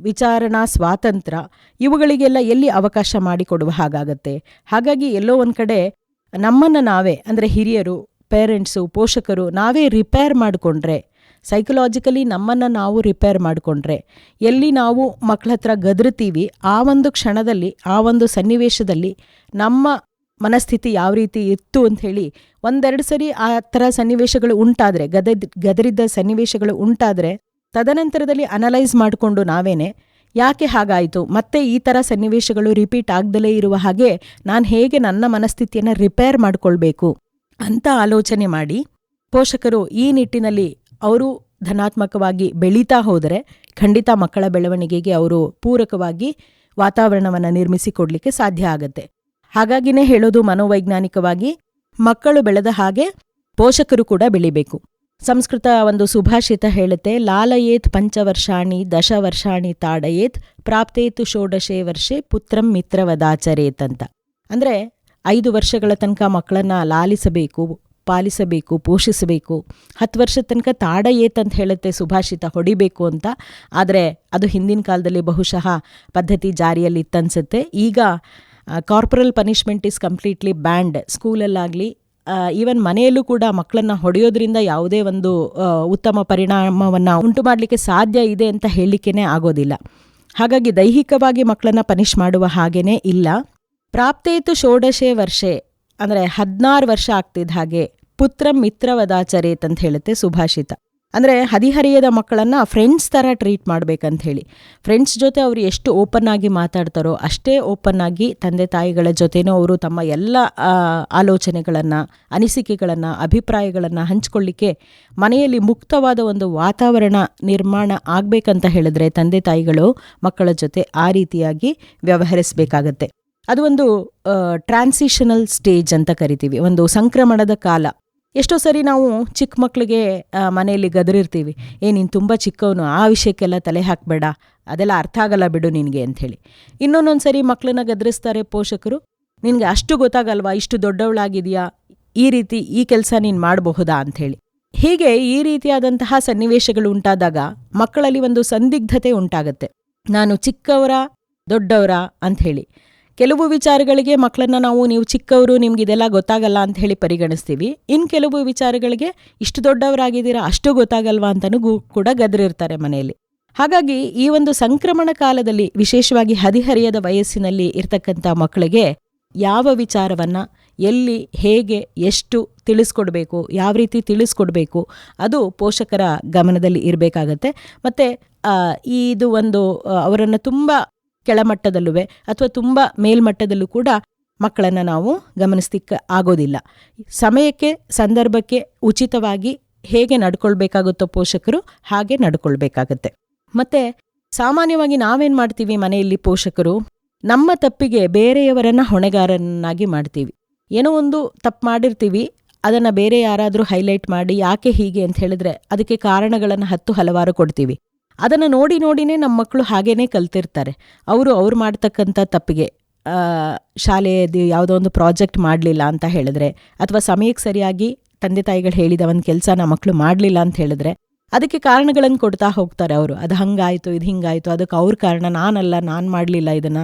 ವಿಚಾರಣಾ ಸ್ವಾತಂತ್ರ್ಯ ಇವುಗಳಿಗೆಲ್ಲ ಎಲ್ಲಿ ಅವಕಾಶ ಮಾಡಿಕೊಡುವ ಹಾಗಾಗತ್ತೆ? ಹಾಗಾಗಿ ಎಲ್ಲೋ ಒಂದು ಕಡೆ ನಮ್ಮನ್ನು ನಾವೇ, ಅಂದರೆ ಹಿರಿಯರು ಪೇರೆಂಟ್ಸು ಪೋಷಕರು ನಾವೇ ರಿಪೇರ್ ಮಾಡಿಕೊಂಡ್ರೆ ಸೈಕಲಾಜಿಕಲಿ ನಮ್ಮನ್ನು ನಾವು ರಿಪೇರ್ ಮಾಡಿಕೊಂಡ್ರೆ, ಎಲ್ಲಿ ನಾವು ಮಕ್ಕಳ ಹತ್ರ ಗದರ್ತೀವಿ ಆ ಒಂದು ಕ್ಷಣದಲ್ಲಿ, ಆ ಒಂದು ಸನ್ನಿವೇಶದಲ್ಲಿ ನಮ್ಮ ಮನಸ್ಥಿತಿ ಯಾವ ರೀತಿ ಇತ್ತು ಅಂತ ಹೇಳಿ ಒಂದೆರಡು ಸರಿ ಆ ಥರ ಸನ್ನಿವೇಶಗಳು ಉಂಟಾದರೆ, ಗದ ಗದರಿದ್ದ ಸನ್ನಿವೇಶಗಳು ಉಂಟಾದರೆ, ತದನಂತರದಲ್ಲಿ ಅನಲೈಸ್ ಮಾಡಿಕೊಂಡು ನಾವೇನೆ ಯಾಕೆ ಹಾಗಾಯಿತು, ಮತ್ತೆ ಈ ಥರ ಸನ್ನಿವೇಶಗಳು ರಿಪೀಟ್ ಆಗದಲೇ ಇರುವ ಹಾಗೆ ನಾನು ಹೇಗೆ ನನ್ನ ಮನಸ್ಥಿತಿಯನ್ನು ರಿಪೇರ್ ಮಾಡಿಕೊಳ್ಬೇಕು ಅಂತ ಆಲೋಚನೆ ಮಾಡಿ ಪೋಷಕರು ಈ ನಿಟ್ಟಿನಲ್ಲಿ ಅವರು ಧನಾತ್ಮಕವಾಗಿ ಬೆಳೀತಾ ಹೋದರೆ ಖಂಡಿತ ಮಕ್ಕಳ ಬೆಳವಣಿಗೆಗೆ ಅವರು ಪೂರಕವಾಗಿ ವಾತಾವರಣವನ್ನು ನಿರ್ಮಿಸಿ ಕೊಡಲಿಕ್ಕೆ ಸಾಧ್ಯ ಆಗತ್ತೆ. ಹಾಗಾಗಿನೇ ಹೇಳೋದು ಮನೋವೈಜ್ಞಾನಿಕವಾಗಿ ಮಕ್ಕಳು ಬೆಳೆದ ಹಾಗೆ ಪೋಷಕರು ಕೂಡ ಬೆಳಿಬೇಕು. ಸಂಸ್ಕೃತ ಒಂದು ಸುಭಾಷಿತ ಹೇಳುತ್ತೆ, ಲಾಲಯೇತ್ ಪಂಚವರ್ಷಾಣಿ ದಶವರ್ಷಾಣಿ ತಾಡಯೇತ್ ಪ್ರಾಪ್ತೇತು ಷೋಡಶೇ ವರ್ಷೆ ಪುತ್ರಂ ಮಿತ್ರವದಾಚರೇತ್ ಅಂತ. ಅಂದರೆ ಐದು ವರ್ಷಗಳ ತನಕ ಮಕ್ಕಳನ್ನ ಲಾಲಿಸಬೇಕು ಪಾಲಿಸಬೇಕು, ಪೋಷಿಸಬೇಕು. ಹತ್ತು ವರ್ಷದ ತನಕ ತಾಡ ಏತಂತ ಹೇಳುತ್ತೆ ಸುಭಾಷಿತ, ಹೊಡಿಬೇಕು ಅಂತ. ಆದರೆ ಅದು ಹಿಂದಿನ ಕಾಲದಲ್ಲಿ ಬಹುಶಃ ಪದ್ಧತಿ ಜಾರಿಯಲ್ಲಿ ಇತ್ತನ್ಸುತ್ತೆ. ಈಗ corporal punishment is completely banned ಸ್ಕೂಲಲ್ಲಾಗಲಿ even ಮನೆಯಲ್ಲೂ ಕೂಡ ಮಕ್ಕಳನ್ನ ಹೊಡೆಯೋದ್ರಿಂದ ಯಾವುದೇ ಒಂದು ಉತ್ತಮ ಪರಿಣಾಮವನ್ನು ಉಂಟು ಮಾಡಲಿಕ್ಕೆ ಸಾಧ್ಯ ಇದೆ ಅಂತ ಹೇಳಲಿಕ್ಕೇ ಆಗೋದಿಲ್ಲ. ಹಾಗಾಗಿ ದೈಹಿಕವಾಗಿ ಮಕ್ಕಳನ್ನು ಪನಿಷ್ ಮಾಡುವ ಹಾಗೇನೇ ಇಲ್ಲ. ಪ್ರಾಪ್ತೇತು ಷೋಡಶೆ ವರ್ಷೆ ಅಂದರೆ ಹದಿನಾರು ವರ್ಷ ಆಗ್ತಿದ್ದ ಹಾಗೆ ಪುತ್ರ ಮಿತ್ರವದಾಚರೇತ್ ಅಂತ ಹೇಳುತ್ತೆ ಸುಭಾಷಿತ. ಅಂದರೆ ಹದಿಹರಿಯದ ಮಕ್ಕಳನ್ನು ಫ್ರೆಂಡ್ಸ್ ಥರ ಟ್ರೀಟ್ ಮಾಡ್ಬೇಕಂತ ಹೇಳಿ. ಫ್ರೆಂಡ್ಸ್ ಜೊತೆ ಅವರು ಎಷ್ಟು ಓಪನ್ ಆಗಿ ಮಾತಾಡ್ತಾರೋ ಅಷ್ಟೇ ಓಪನ್ ಆಗಿ ತಂದೆ ತಾಯಿಗಳ ಜೊತೆನೂ ಅವರು ತಮ್ಮ ಎಲ್ಲ ಆಲೋಚನೆಗಳನ್ನು, ಅನಿಸಿಕೆಗಳನ್ನು, ಅಭಿಪ್ರಾಯಗಳನ್ನು ಹಂಚಿಕೊಳ್ಳಿಕ್ಕೆ ಮನೆಯಲ್ಲಿ ಮುಕ್ತವಾದ ಒಂದು ವಾತಾವರಣ ನಿರ್ಮಾಣ ಆಗಬೇಕಂತ ಹೇಳಿದ್ರೆ ತಂದೆ ತಾಯಿಗಳು ಮಕ್ಕಳ ಜೊತೆ ಆ ರೀತಿಯಾಗಿ ವ್ಯವಹರಿಸಬೇಕಾಗತ್ತೆ. ಅದು ಒಂದು ಟ್ರಾನ್ಸಿಷನಲ್ ಸ್ಟೇಜ್ ಅಂತ ಕರಿತೀವಿ. ಒಂದು ಸಂಕ್ರಮಣದ ಕಾಲ. ಎಷ್ಟೋ ಸರಿ ನಾವು ಚಿಕ್ಕ ಮಕ್ಕಳಿಗೆ ಮನೆಯಲ್ಲಿ ಗದರಿರ್ತೀವಿ. ಏ, ನೀನು ತುಂಬ ಚಿಕ್ಕವನು, ಆ ವಿಷಯಕ್ಕೆಲ್ಲ ತಲೆ ಹಾಕಬೇಡ. ಅದೆಲ್ಲ ಅರ್ಥ ಆಗಲ್ಲ ಬಿಡು ನಿನಗೆ ಅಂಥೇಳಿ. ಇನ್ನೊಂದೊಂದು ಸರಿ ಮಕ್ಕಳನ್ನ ಗದರಿಸ್ತಾರೆ ಪೋಷಕರು. ನಿನಗೆ ಅಷ್ಟು ಗೊತ್ತಾಗಲ್ವಾ, ಇಷ್ಟು ದೊಡ್ಡವಳಾಗಿದೆಯಾ? ಈ ರೀತಿ ಈ ಕೆಲಸ ನೀನು ಮಾಡಬಹುದಾ ಅಂಥೇಳಿ. ಹೀಗೆ ಈ ರೀತಿಯಾದಂತಹ ಸನ್ನಿವೇಶಗಳು ಉಂಟಾದಾಗ ಮಕ್ಕಳಲ್ಲಿ ಒಂದು ಸಂದಿಗ್ಧತೆ ಉಂಟಾಗತ್ತೆ. ನಾನು ಚಿಕ್ಕವರ, ದೊಡ್ಡವರ ಅಂಥೇಳಿ. ಕೆಲವು ವಿಚಾರಗಳಿಗೆ ಮಕ್ಕಳನ್ನ ನಾವು, ನೀವು ಚಿಕ್ಕವರು, ನಿಮ್ಗೆ ಇದೆಲ್ಲ ಗೊತ್ತಾಗಲ್ಲ ಅಂತ ಹೇಳಿ ಪರಿಗಣಿಸ್ತೀವಿ. ಇನ್ನು ಕೆಲವು ವಿಚಾರಗಳಿಗೆ ಇಷ್ಟು ದೊಡ್ಡವರಾಗಿದ್ದೀರಾ, ಅಷ್ಟು ಗೊತ್ತಾಗಲ್ವಾ ಅಂತನೂ ಕೂಡ ಗದರಿರ್ತಾರೆ ಮನೆಯಲ್ಲಿ. ಹಾಗಾಗಿ ಈ ಒಂದು ಸಂಕ್ರಮಣ ಕಾಲದಲ್ಲಿ, ವಿಶೇಷವಾಗಿ ಹದಿಹರಿಯದ ವಯಸ್ಸಿನಲ್ಲಿ ಇರ್ತಕ್ಕಂಥ ಮಕ್ಕಳಿಗೆ ಯಾವ ವಿಚಾರವನ್ನು, ಎಲ್ಲಿ, ಹೇಗೆ, ಎಷ್ಟು ತಿಳಿಸ್ಕೊಡ್ಬೇಕು, ಯಾವ ರೀತಿ ತಿಳಿಸ್ಕೊಡ್ಬೇಕು, ಅದು ಪೋಷಕರ ಗಮನದಲ್ಲಿ ಇರಬೇಕಾಗತ್ತೆ. ಮತ್ತು ಇದು ಒಂದು ಅವರನ್ನು ತುಂಬ ಕೆಳಮಟ್ಟದಲ್ಲೂ ಅಥವಾ ತುಂಬ ಮೇಲ್ಮಟ್ಟದಲ್ಲೂ ಕೂಡ ಮಕ್ಕಳನ್ನು ನಾವು ಗಮನಿಸ್ಲಿಕ್ಕೆ ಆಗೋದಿಲ್ಲ. ಸಮಯಕ್ಕೆ, ಸಂದರ್ಭಕ್ಕೆ ಉಚಿತವಾಗಿ ಹೇಗೆ ನಡ್ಕೊಳ್ಬೇಕಾಗುತ್ತೋ ಪೋಷಕರು ಹಾಗೆ ನಡ್ಕೊಳ್ಬೇಕಾಗತ್ತೆ. ಮತ್ತೆ ಸಾಮಾನ್ಯವಾಗಿ ನಾವೇನು ಮಾಡ್ತೀವಿ ಮನೆಯಲ್ಲಿ ಪೋಷಕರು? ನಮ್ಮ ತಪ್ಪಿಗೆ ಬೇರೆಯವರನ್ನ ಹೊಣೆಗಾರನ್ನಾಗಿ ಮಾಡ್ತೀವಿ. ಏನೋ ಒಂದು ತಪ್ಪು ಮಾಡಿರ್ತೀವಿ, ಅದನ್ನು ಬೇರೆ ಯಾರಾದರೂ ಹೈಲೈಟ್ ಮಾಡಿ ಯಾಕೆ ಹೀಗೆ ಅಂತ ಹೇಳಿದ್ರೆ ಅದಕ್ಕೆ ಕಾರಣಗಳನ್ನು ಹತ್ತು ಹಲವಾರು ಕೊಡ್ತೀವಿ. ಅದನ್ನು ನೋಡಿ ನೋಡಿನೇ ನಮ್ಮ ಮಕ್ಕಳು ಹಾಗೇ ಕಲ್ತಿರ್ತಾರೆ. ಅವರು ಅವ್ರು ಮಾಡ್ತಕ್ಕಂಥ ತಪ್ಪಿಗೆ ಶಾಲೆಯದು ಯಾವುದೋ ಒಂದು ಪ್ರಾಜೆಕ್ಟ್ ಮಾಡಲಿಲ್ಲ ಅಂತ ಹೇಳಿದ್ರೆ, ಅಥವಾ ಸಮಯಕ್ಕೆ ಸರಿಯಾಗಿ ತಂದೆ ತಾಯಿಗಳು ಹೇಳಿದ ಒಂದು ಕೆಲಸನ ಮಕ್ಕಳು ಮಾಡಲಿಲ್ಲ ಅಂತ ಹೇಳಿದ್ರೆ, ಅದಕ್ಕೆ ಕಾರಣಗಳನ್ನು ಕೊಡ್ತಾ ಹೋಗ್ತಾರೆ ಅವರು. ಅದು ಹಂಗಾಯಿತು, ಇದು ಹಿಂಗಾಯಿತು ಅದಕ್ಕೆ ಅವ್ರ ಕಾರಣ, ನಾನಲ್ಲ, ನಾನು ಮಾಡಲಿಲ್ಲ ಇದನ್ನ.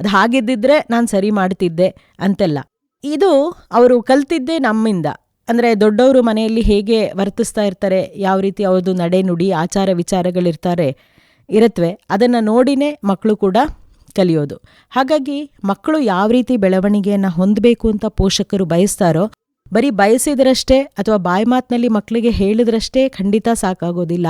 ಅದು ಹಾಗಿದ್ದಿದ್ರೆ ನಾನು ಸರಿ ಮಾಡ್ತಿದ್ದೆ ಅಂತೆಲ್ಲ. ಇದು ಅವರು ಕಲ್ತಿದ್ದೇ ನಮ್ಮಿಂದ. ಅಂದರೆ ದೊಡ್ಡವರು ಮನೆಯಲ್ಲಿ ಹೇಗೆ ವರ್ತಿಸ್ತಾ ಇರ್ತಾರೆ, ಯಾವ ರೀತಿ ಅವ್ರದ್ದು ನಡೆ ನುಡಿ, ಆಚಾರ ವಿಚಾರಗಳಿರ್ತಾರೆ ಇರತ್ವೆ, ಅದನ್ನು ನೋಡಿನೇ ಮಕ್ಕಳು ಕೂಡ ಕಲಿಯೋದು. ಹಾಗಾಗಿ ಮಕ್ಕಳು ಯಾವ ರೀತಿ ಬೆಳವಣಿಗೆಯನ್ನು ಹೊಂದಬೇಕು ಅಂತ ಪೋಷಕರು ಬಯಸ್ತಾರೋ, ಬರೀ ಬಯಸಿದ್ರಷ್ಟೇ ಅಥವಾ ಬಾಯಿ ಮಾತಿನಲ್ಲಿ ಮಕ್ಕಳಿಗೆ ಹೇಳಿದ್ರಷ್ಟೇ ಖಂಡಿತ ಸಾಕಾಗೋದಿಲ್ಲ.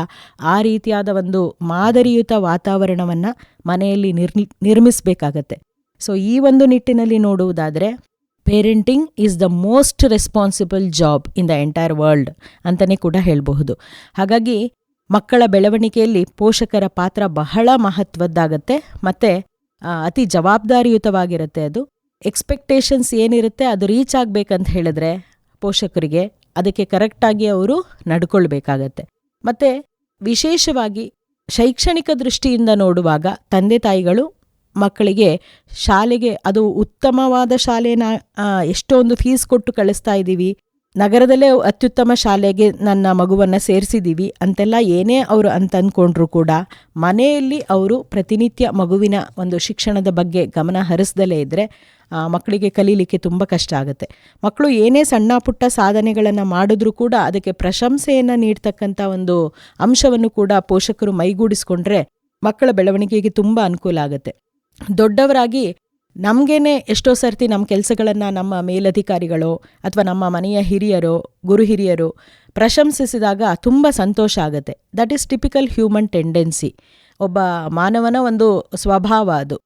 ಆ ರೀತಿಯಾದ ಒಂದು ಮಾದರಿಯುತ ವಾತಾವರಣವನ್ನು ಮನೆಯಲ್ಲಿ ನಿರ್ ನಿರ್ಮಿಸಬೇಕಾಗತ್ತೆ. ಸೊ ಈ ಒಂದು ನಿಟ್ಟಿನಲ್ಲಿ ನೋಡುವುದಾದರೆ parenting is the most responsible job in the entire world ಅಂತಲೇ ಕೂಡ ಹೇಳಬಹುದು. ಹಾಗಾಗಿ ಮಕ್ಕಳ ಬೆಳವಣಿಗೆಯಲ್ಲಿ ಪೋಷಕರ ಪಾತ್ರ ಬಹಳ ಮಹತ್ವದ್ದಾಗತ್ತೆ. ಮತ್ತು ಅತಿ ಜವಾಬ್ದಾರಿಯುತವಾಗಿರುತ್ತೆ ಅದು. ಎಕ್ಸ್ಪೆಕ್ಟೇಷನ್ಸ್ ಏನಿರುತ್ತೆ ಅದು ರೀಚ್ ಆಗಬೇಕಂತ ಹೇಳಿದ್ರೆ ಪೋಷಕರಿಗೆ ಅದಕ್ಕೆ ಕರೆಕ್ಟಾಗಿ ಅವರು ನಡ್ಕೊಳ್ಬೇಕಾಗತ್ತೆ. ಮತ್ತು, ವಿಶೇಷವಾಗಿ ಶೈಕ್ಷಣಿಕ ದೃಷ್ಟಿಯಿಂದ ನೋಡುವಾಗ ತಂದೆ ತಾಯಿಗಳು ಮಕ್ಕಳಿಗೆ ಶಾಲೆಗೆ ಅದು ಉತ್ತಮವಾದ ಶಾಲೆನ ಎಷ್ಟೊಂದು ಫೀಸ್ ಕೊಟ್ಟು ಕಳಿಸ್ತಾ ಇದ್ದೀವಿ. ನಗರದಲ್ಲೇ ಅತ್ಯುತ್ತಮ ಶಾಲೆಗೆ ನನ್ನ ಮಗುವನ್ನು ಸೇರಿಸಿದ್ದೀವಿ. ಅಂತೆಲ್ಲ ಏನೇ ಅವರು ಅಂತ ಅಂದ್ಕೊಂಡ್ರು ಕೂಡ ಮನೆಯಲ್ಲಿ ಅವರು ಪ್ರತಿನಿತ್ಯ ಮಗುವಿನ ಒಂದು ಶಿಕ್ಷಣದ ಬಗ್ಗೆ ಗಮನ ಹರಿಸ್ದಲೇ ಇದ್ದರೆ ಮಕ್ಕಳಿಗೆ ಕಲೀಲಿಕ್ಕೆ ತುಂಬ ಕಷ್ಟ ಆಗುತ್ತೆ. ಮಕ್ಕಳು ಏನೇ ಸಣ್ಣ ಪುಟ್ಟ ಸಾಧನೆಗಳನ್ನು ಮಾಡಿದ್ರೂ ಕೂಡ ಅದಕ್ಕೆ ಪ್ರಶಂಸೆಯನ್ನು ನೀಡ್ತಕ್ಕಂಥ ಒಂದು ಅಂಶವನ್ನು ಕೂಡ ಪೋಷಕರು ಮೈಗೂಡಿಸ್ಕೊಂಡ್ರೆ ಮಕ್ಕಳ ಬೆಳವಣಿಗೆಗೆ ತುಂಬ ಅನುಕೂಲ ಆಗುತ್ತೆ. ದೊಡ್ಡವರಾಗಿ ನಮಗೇನೆ ಎಷ್ಟೋ ಸರ್ತಿ ನಮ್ಮ ಕೆಲಸಗಳನ್ನು ನಮ್ಮ ಮೇಲಧಿಕಾರಿಗಳು ಅಥವಾ ನಮ್ಮ ಮನೆಯ ಹಿರಿಯರು, ಗುರು ಹಿರಿಯರು ಪ್ರಶಂಸಿಸಿದಾಗ ತುಂಬ ಸಂತೋಷ ಆಗುತ್ತೆ. That is typical human tendency ಒಬ್ಬ ಮಾನವನ ಒಂದು ಸ್ವಭಾವ ಅದು.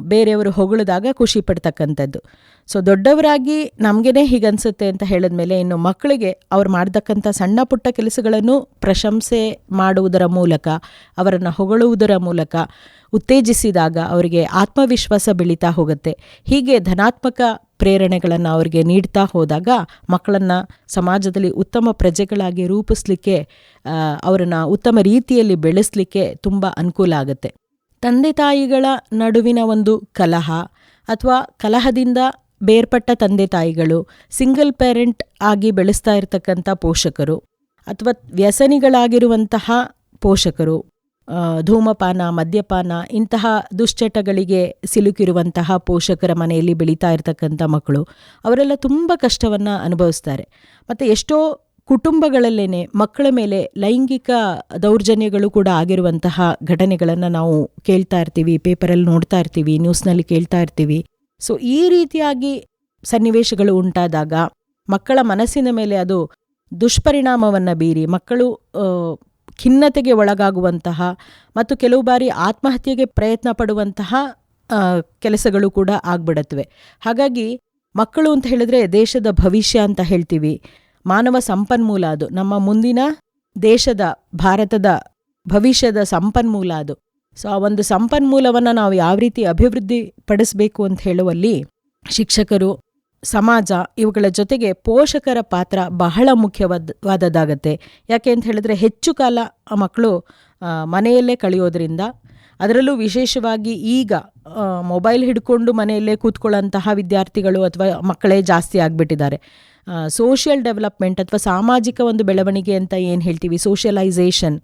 ಬೇರೆಯವರು ಹೊಗಳಿದಾಗ ಖುಷಿ ಪಡ್ತಕ್ಕಂಥದ್ದು. ಸೊ ದೊಡ್ಡವರಾಗಿ ನಮಗೇನೆ ಹೀಗನ್ಸುತ್ತೆ ಅಂತ ಹೇಳಿದ್ಮೇಲೆ ಇನ್ನು ಮಕ್ಕಳಿಗೆ ಅವ್ರು ಮಾಡ್ತಕ್ಕಂಥ ಸಣ್ಣ ಪುಟ್ಟ ಕೆಲಸಗಳನ್ನು ಪ್ರಶಂಸೆ ಮಾಡುವುದರ ಮೂಲಕ, ಅವರನ್ನು ಹೊಗಳುವುದರ ಮೂಲಕ ಉತ್ತೇಜಿಸಿದಾಗ ಅವರಿಗೆ ಆತ್ಮವಿಶ್ವಾಸ ಬೆಳೀತಾ ಹೋಗುತ್ತೆ. ಹೀಗೆ ಧನಾತ್ಮಕ ಪ್ರೇರಣೆಗಳನ್ನು ಅವರಿಗೆ ನೀಡ್ತಾ ಹೋದಾಗ ಮಕ್ಕಳನ್ನು ಸಮಾಜದಲ್ಲಿ ಉತ್ತಮ ಪ್ರಜೆಗಳಾಗಿ ರೂಪಿಸ್ಲಿಕ್ಕೆ ಅವರನ್ನು ಉತ್ತಮ ರೀತಿಯಲ್ಲಿ ಬೆಳೆಸಲಿಕ್ಕೆ ತುಂಬ ಅನುಕೂಲ ಆಗುತ್ತೆ. ತಂದೆ ತಾಯಿಗಳ ನಡುವಿನ ಒಂದು ಕಲಹ ಅಥವಾ ಕಲಹದಿಂದ ಬೇರ್ಪಟ್ಟ ತಂದೆ ತಾಯಿಗಳು, ಸಿಂಗಲ್ ಪೇರೆಂಟ್ ಆಗಿ ಬೆಳೆಸ್ತಾ ಇರತಕ್ಕಂಥ ಪೋಷಕರು ಅಥವಾ ವ್ಯಸನಿಗಳಾಗಿರುವಂತಹ ಪೋಷಕರು ಧೂಮಪಾನ, ಮದ್ಯಪಾನ, ಇಂತಹ ದುಶ್ಚಟಗಳಿಗೆ ಸಿಲುಕಿರುವಂತಹ ಪೋಷಕರ ಮನೆಯಲ್ಲಿ ಬೆಳೀತಾ ಇರತಕ್ಕಂಥ ಮಕ್ಕಳು, ಅವರೆಲ್ಲ ತುಂಬ ಕಷ್ಟವನ್ನು ಅನುಭವಿಸ್ತಾರೆ. ಮತ್ತು ಎಷ್ಟೋ ಕುಟುಂಬಗಳಲ್ಲೇ ಮಕ್ಕಳ ಮೇಲೆ ಲೈಂಗಿಕ ದೌರ್ಜನ್ಯಗಳು ಕೂಡ ಆಗಿರುವಂತಹ ಘಟನೆಗಳನ್ನು ನಾವು ಕೇಳ್ತಾ ಇರ್ತೀವಿ, ಪೇಪರಲ್ಲಿ ನೋಡ್ತಾ ಇರ್ತೀವಿ, ನ್ಯೂಸ್ನಲ್ಲಿ ಕೇಳ್ತಾ ಇರ್ತೀವಿ. ಸೊ ಈ ರೀತಿಯಾಗಿ ಸನ್ನಿವೇಶಗಳು ಉಂಟಾದಾಗ ಮಕ್ಕಳ ಮನಸ್ಸಿನ ಮೇಲೆ ಅದು ದುಷ್ಪರಿಣಾಮವನ್ನು ಬೀರಿ ಮಕ್ಕಳು ಖಿನ್ನತೆಗೆ ಒಳಗಾಗುವಂತಹ ಮತ್ತು ಕೆಲವು ಬಾರಿ ಆತ್ಮಹತ್ಯೆಗೆ ಪ್ರಯತ್ನ ಪಡುವಂತಹ ಕೆಲಸಗಳು ಕೂಡ ಆಗ್ಬಿಡತ್ವೆ. ಹಾಗಾಗಿ ಮಕ್ಕಳು ಅಂತ ಹೇಳಿದ್ರೆ ದೇಶದ ಭವಿಷ್ಯ ಅಂತ ಹೇಳ್ತೀವಿ. ಮಾನವ ಸಂಪನ್ಮೂಲ ಅದು. ನಮ್ಮ ಮುಂದಿನ ದೇಶದ, ಭಾರತದ ಭವಿಷ್ಯದ ಸಂಪನ್ಮೂಲ ಅದು. ಸೊ, ಆ ಒಂದು ಸಂಪನ್ಮೂಲವನ್ನು ನಾವು ಯಾವ ರೀತಿ ಅಭಿವೃದ್ಧಿ ಪಡಿಸಬೇಕು ಅಂತ ಹೇಳುವಲ್ಲಿ ಶಿಕ್ಷಕರು ಸಮಾಜ ಇವುಗಳ ಜೊತೆಗೆ ಪೋಷಕರ ಪಾತ್ರ ಬಹಳ ಮುಖ್ಯವಾದ, ವಾದದ್ದಾಗತ್ತೆ. ಯಾಕೆ ಅಂತ ಹೇಳಿದ್ರೆ ಹೆಚ್ಚು ಕಾಲ ಆ ಮಕ್ಕಳು ಮನೆಯಲ್ಲೇ ಕಳೆಯೋದ್ರಿಂದ ಅದರಲ್ಲೂ ವಿಶೇಷವಾಗಿ ಈಗ ಮೊಬೈಲ್ ಹಿಡ್ಕೊಂಡು ಮನೆಯಲ್ಲೇ ಕೂತ್ಕೊಳ್ಳೋಂತಹ ವಿದ್ಯಾರ್ಥಿಗಳು ಅಥವಾ ಮಕ್ಕಳೇ ಜಾಸ್ತಿ ಆಗಿಬಿಟ್ಟಿದ್ದಾರೆ. ಸೋಷಿಯಲ್ ಡೆವಲಪ್ಮೆಂಟ್ ಅಥವಾ ಸಾಮಾಜಿಕ ಒಂದು ಬೆಳವಣಿಗೆ ಅಂತ ಏನು ಹೇಳ್ತೀವಿ? ಸೋಷಿಯಲೈಸೇಷನ್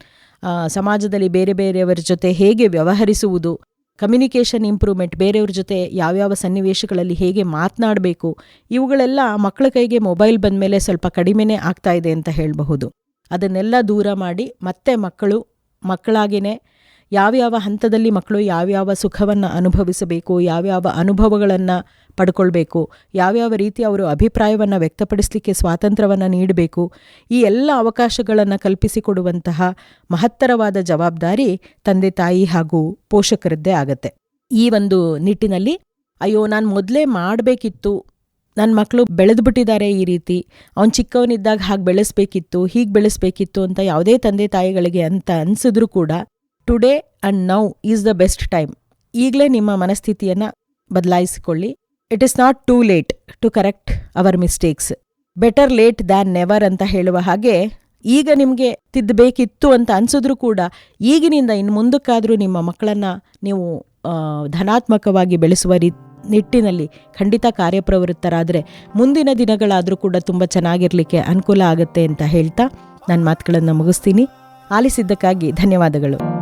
ಸಮಾಜದಲ್ಲಿ ಬೇರೆ ಬೇರೆಯವರ ಜೊತೆ ಹೇಗೆ ವ್ಯವಹರಿಸುವುದು? ಕಮ್ಯುನಿಕೇಷನ್ ಇಂಪ್ರೂವ್ಮೆಂಟ್ ಬೇರೆಯವ್ರ ಜೊತೆ ಯಾವ್ಯಾವ ಸನ್ನಿವೇಶಗಳಲ್ಲಿ ಹೇಗೆ ಮಾತನಾಡಬೇಕು, ಇವುಗಳೆಲ್ಲ ಮಕ್ಕಳ ಕೈಗೆ ಮೊಬೈಲ್ ಬಂದ ಮೇಲೆ ಸ್ವಲ್ಪ ಕಡಿಮೆನೇ ಆಗ್ತಾ ಇದೆ ಅಂತ ಹೇಳಬಹುದು. ಅದನ್ನೆಲ್ಲ ದೂರ ಮಾಡಿ ಮತ್ತೆ ಮಕ್ಕಳು ಮಕ್ಕಳಾಗಿಯೇ ಯಾವ್ಯಾವ ಹಂತದಲ್ಲಿ ಮಕ್ಕಳು ಯಾವ್ಯಾವ ಸುಖವನ್ನು ಅನುಭವಿಸಬೇಕು, ಯಾವ್ಯಾವ ಅನುಭವಗಳನ್ನು ಪಡ್ಕೊಳ್ಬೇಕು. ಯಾವ್ಯಾವ ರೀತಿ ಅವರು ಅಭಿಪ್ರಾಯವನ್ನು ವ್ಯಕ್ತಪಡಿಸಲಿಕ್ಕೆ ಸ್ವಾತಂತ್ರ್ಯವನ್ನು ನೀಡಬೇಕು. ಈ ಎಲ್ಲ ಅವಕಾಶಗಳನ್ನು ಕಲ್ಪಿಸಿಕೊಡುವಂತಹ ಮಹತ್ತರವಾದ ಜವಾಬ್ದಾರಿ ತಂದೆ ತಾಯಿ ಹಾಗೂ ಪೋಷಕರದ್ದೇ ಆಗತ್ತೆ. ಈ ಒಂದು ನಿಟ್ಟಿನಲ್ಲಿ, ಅಯ್ಯೋ ನಾನು ಮೊದಲೇ ಮಾಡಬೇಕಿತ್ತು. ನನ್ನ ಮಕ್ಕಳು ಬೆಳೆದ್ಬಿಟ್ಟಿದ್ದಾರೆ ಈ ರೀತಿ. ಅವ್ನು ಚಿಕ್ಕವನಿದ್ದಾಗ ಹಾಗೆ ಬೆಳೆಸ್ಬೇಕಿತ್ತು, ಹೀಗೆ ಬೆಳೆಸ್ಬೇಕಿತ್ತು ಅಂತ ಯಾವುದೇ ತಂದೆ ತಾಯಿಗಳಿಗೆ ಅಂತ ಅನಿಸಿದ್ರು ಕೂಡ today and now is the best time ಈಗಲೇ ನಿಮ್ಮ ಮನಸ್ಥಿತಿಯನ್ನು ಬದಲಾಯಿಸಿಕೊಳ್ಳಿ. It is not too late to correct our mistakes better late than never ಅಂತ ಹೇಳುವ ಹಾಗೆ ಈಗ ನಿಮಗೆ ತಿದ್ದಬೇಕಿತ್ತು ಅಂತ ಅನಿಸಿದ್ರೂ ಕೂಡ ಈಗಿನಿಂದ ಇನ್ನು ಮುಂದಕ್ಕಾದರೂ ನಿಮ್ಮ ಮಕ್ಕಳನ್ನು ನೀವು ಧನಾತ್ಮಕವಾಗಿ ಬೆಳೆಸುವ ರೀ, ನಿಟ್ಟಿನಲ್ಲಿ ಖಂಡಿತ ಕಾರ್ಯಪ್ರವೃತ್ತರಾದರೆ ಮುಂದಿನ ದಿನಗಳಾದರೂ ಕೂಡ ತುಂಬ ಚೆನ್ನಾಗಿರಲಿಕ್ಕೆ ಅನುಕೂಲ ಆಗುತ್ತೆ ಅಂತ ಹೇಳ್ತಾ ನನ್ನ ಮಾತುಗಳನ್ನು ಮುಗಿಸ್ತೀನಿ. ಆಲಿಸಿದ್ದಕ್ಕಾಗಿ ಧನ್ಯವಾದಗಳು.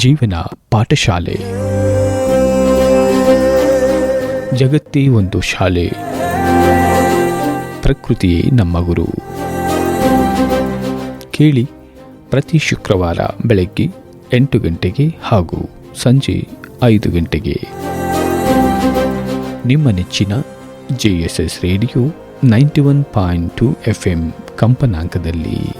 ಜೀವನ ಪಾಠಶಾಲೆ. ಜಗತ್ತೇ ಒಂದು ಶಾಲೆ. ಪ್ರಕೃತಿಯೇ ನಮ್ಮ ಗುರು. ಕೇಳಿ ಪ್ರತಿ ಶುಕ್ರವಾರ ಬೆಳಗ್ಗೆ ಎಂಟು ಗಂಟೆಗೆ ಹಾಗೂ ಸಂಜೆ ಐದು ಗಂಟೆಗೆ. ನಿಮ್ಮ ನೆಚ್ಚಿನ J S S radio ninety one point two F M ಕಂಪನಾಂಕದಲ್ಲಿ.